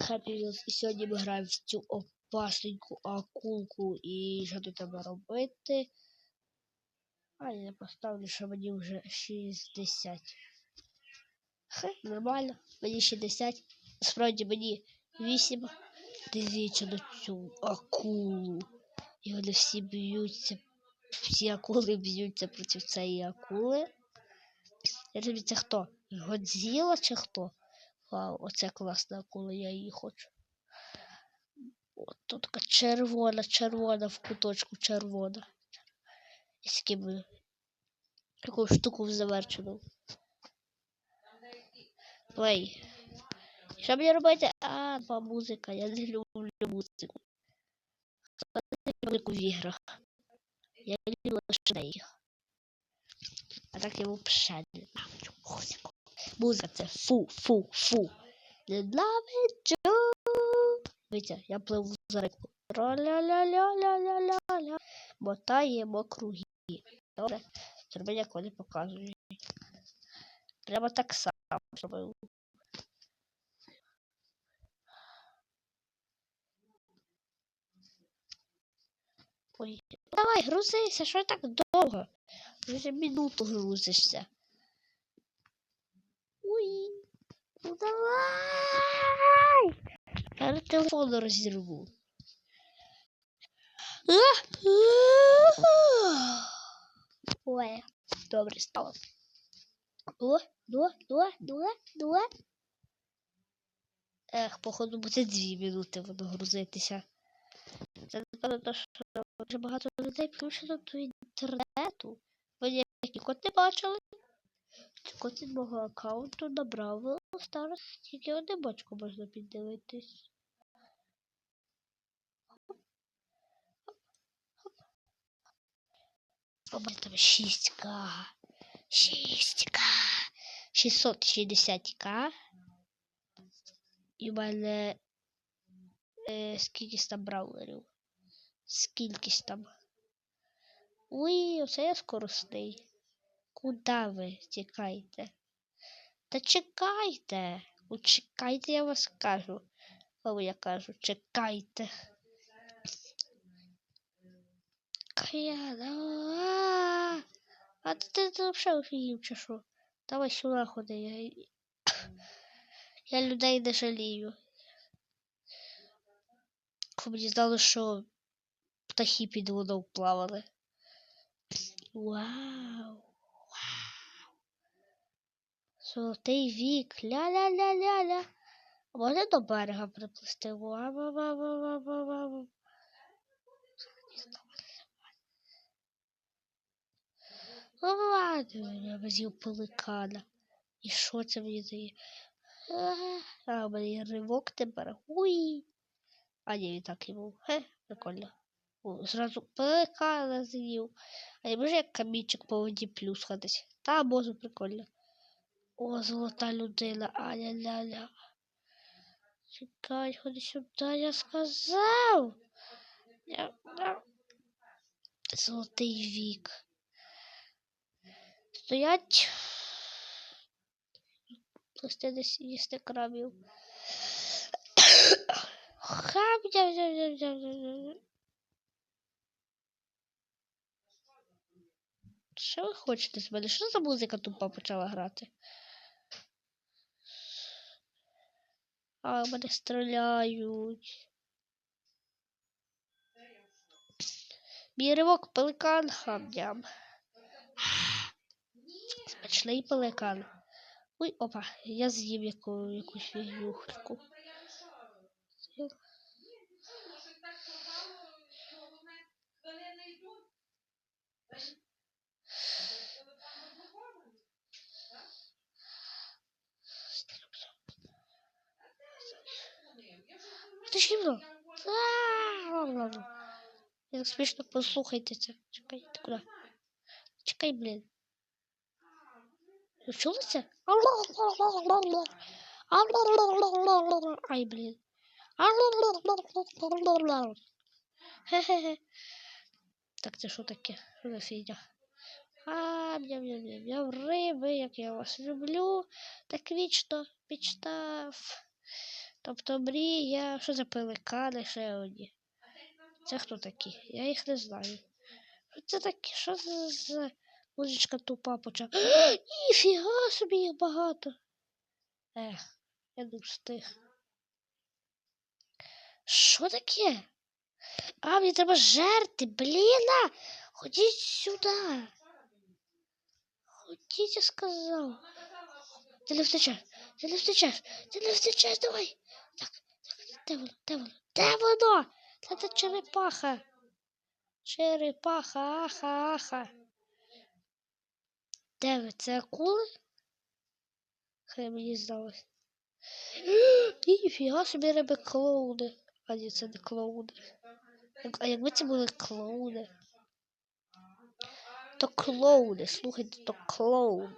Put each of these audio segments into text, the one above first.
Wheels. І сьогодні ми граємо в цю опасненьку акулку. І що тут треба робити? А, я поставлю, що мені вже 60. Хе, нормально. Мені 60. Справді мені 8. Дивіться на цю акулу. І вони всі б'ються. Всі акули б'ються проти цієї акули. Я тобі це хто? Годзіла чи хто? Вау, оце класна акула, я її хочу. От тут така червона, червона в куточку, червона. І з таку штуку заверчену. Плей. Що мені робити? А, два музика. Я не люблю музику. Я не люблю музику в іграх. Я люблю лише неї. А так я взагалі не люблю музику. Музика це фу, фу, фу. Ненавиджу. Дивіться, я пливу за рибку. Ля-ля-ля-ля-ля-ля-ля. Мотаємо круги. Добре. Зроби, як вони показують. Прямо так само зробив. Ой, давай, грузися, що так довго? Вже минуту грузишся. Ой, ну давай! Я телефон розірву. Ой, добре стало. О, до, до, до, до. Ех, походу буде дві минути воно грузитися. Це напевно, що дуже багато людей включено до інтернету. Ви ніякі код не бачили? Від мого аккаунту набрав зараз тільки одне бочку можна піддивитись. О, там 6к. 6к. 660к. І в мене е, скількись там браулерів. Скількись там. Ой, оце я скоростний. Куда ви тікаєте? Та чекайте. Чекайте, я вас кажу. О, я кажу, чекайте. А ти ти взагалі офігів чи що? Давай сюди ходи. Я, я людей не жалію. Мені здали, що птахи під водою плавали. Вау! Золотий вік. Ля-ля-ля-ля-ля. А Можна до берега приплисти? Ва-ва-ва-ва-ва-ва-ва. Ладно, я возив пеликана. І що це мені дає? А, є ривок тепер. Уй! А ні, він так і був. Хе, прикольно. О, зразу пеликана з'їв. А я можу як камінчик по воді плюскатись? Та можу, прикольно. О, золота людина, аля-ля-ля. Чекай, ходи сюди, я сказав. Я, я. Золотий вік. Стоять. Плести десь їсти крабів. Хам, я, я, я, я, я, я. Що ви хочете з мене? Що за музика тупа почала грати? А, мене стріляють. Мій ривок пеликан хамням. Смачний пеликан. Ой, опа, я з'їв яку, якусь фігнюху. Ти ж гімно? Як смішно послухайте це. Чекай, ти куди? Чекай, блін. Ви чули це? Ай, блін. Хе-хе-хе. Так, це що таке? Що за фігня? А, м'ям, м'ям, м'ям, м'ям, риби, як я вас люблю. Так вічно мечтав. Тобто мрія, що за пеликани ще одні? Це хто такі? Я їх не знаю. Що це таке? Що це за музичка тупа почала? Ніфіга собі їх багато. Ех, я не встиг. Що таке? А, мені треба жерти, бліна! Ходіть сюди. Ходіть, я сказав. Ти не втечеш, ти не втечеш, ти не втечеш, давай. Де воно, де воно, де воно? Це черепаха. Черепаха, аха, аха. Де ви? Це акули? Хай мені здалось. Ніфіга собі риби клоуни. А ні, це не клоуни. А якби це були клоуни? То клоуни, слухайте, то клоун.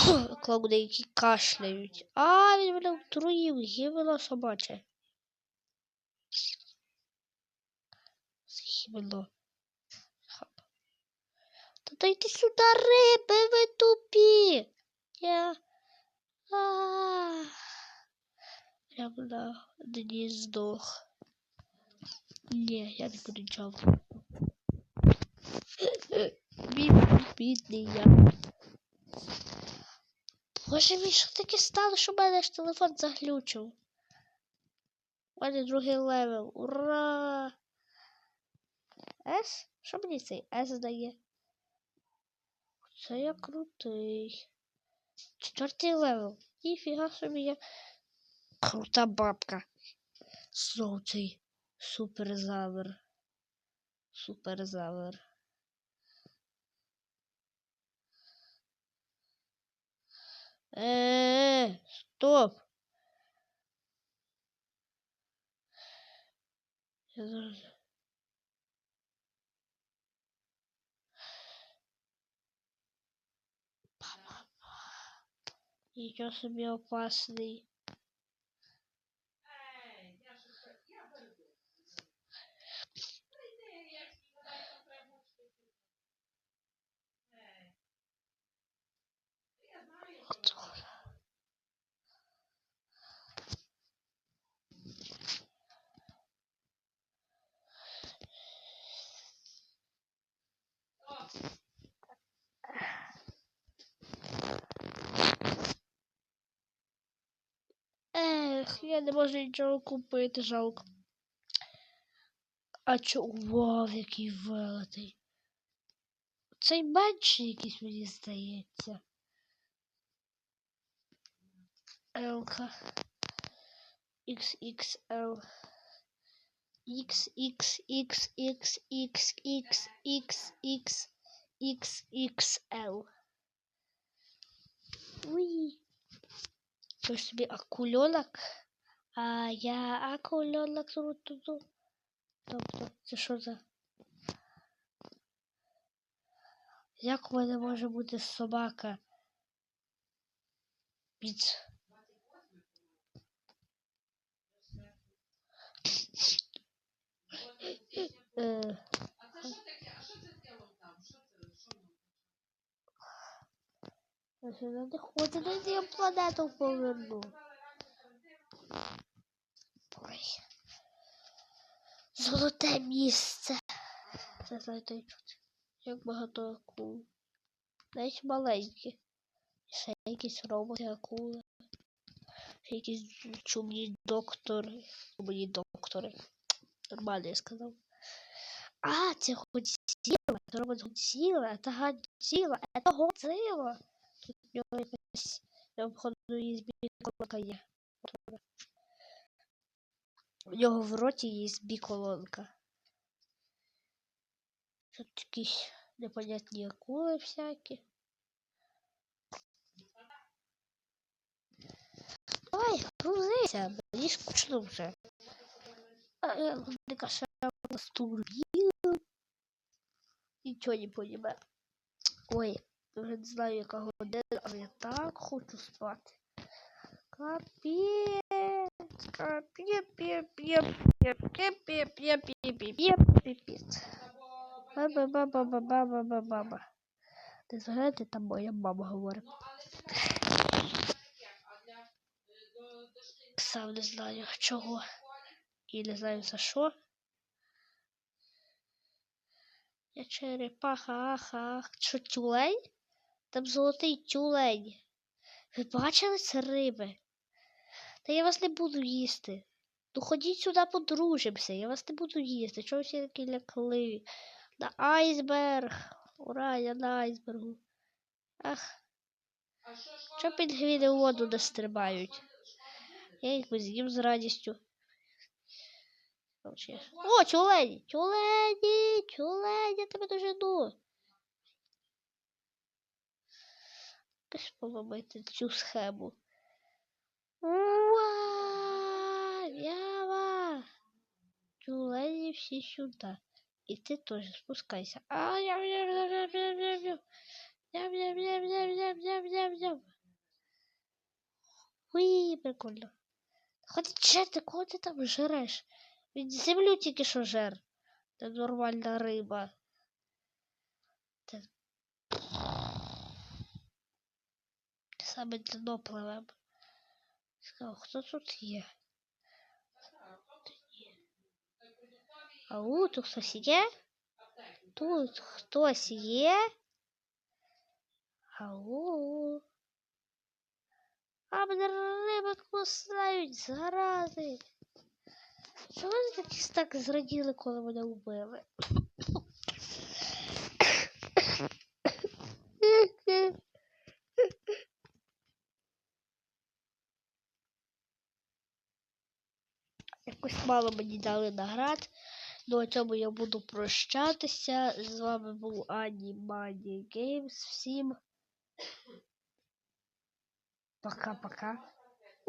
клоуни, які кашляють. А, він мене отруїв, гімно собаче. Хап. Та дайте сюди риби, ви тупі. Я... А. Прямо на дні здох. Ні, я не буду нічого. Мій бідний я. Боже мій, що таке стало, що в мене ж телефон заглючив? У мене другий левел. Ура! С? Що мені цей С дає? Це я крутий. Четвертий левел. Ніфіга собі я. Крута бабка. Знову цей суперзавр. Суперзавр. Е, стоп. Я зараз... Нічого собі опасний. От. Ех, не можу нічого купити, жалко. А чо, вау, який великий. Цей менший якийсь мені здається. Елка. XXL. XXXXXXXXXXL. Уй. Це ж собі акульонок. А я акульонок тут. Тобто, це що за? Як у мене може бути собака? Під... Е, Я сюди не дайте я планету поверну. Ой. Золоте місце. Це знаєте. Як багато акул. Навіть маленькі. Ще якісь роботи акули. Ще якісь чумні доктори. Чумні доктори. Нормально я сказав. А, це Годзіла. Це робот Годзіла. Це Годзіла. Це Годзіла. Тут в нього якась обходу є біколонка є. У нього в роті є біколонка. Тут якісь непонятні акули всякі. Ой, грузися, мені скучно вже. А я не ще настурбил. Нічого не понимаю. Ой, вже не знаю, яка година, але я так хочу спати. Капець, Баба, баба, баба, баба, баба. Ти знаєте, там моя мама говорить. сам не знаю чого. І не знаю за що. Я черепаха, аха, ах. Що тюлень? Там золотий тюлень. Ви бачили це риби? Та я вас не буду їсти. Ну ходіть сюди подружимося, я вас не буду їсти. Чого всі такі лякливі? На айсберг. Ура, я на айсбергу. Ах. Чого пінгвіни у воду не стрибають? Я їх з'їм з радістю. О, тюлені! Тюлені! Тюлені, я тебе дожену. Якось поламати цю схему. Ура! Ява! Тюлени все сюда. И ты тоже спускайся. А, ям, ям, ям, ям, ям, ям, ям. Ям, ям, ям, ям, ям, ям, ям. Уи, прикольно. Хоч че ти, кого ти там жреш? Від землю тільки що жер. Це нормальна риба. Це... Саме дно пливемо. Сказав, хто тут є? Ау, тут хтось є? Тут хтось є? Ау. А мене риби кусають, зарази. Чого вони такі так зраділи, коли мене вбили? Мало мені дали наград. Ну, на цьому я буду прощатися. З вами був Ані Мані Геймс. Всім пока-пока.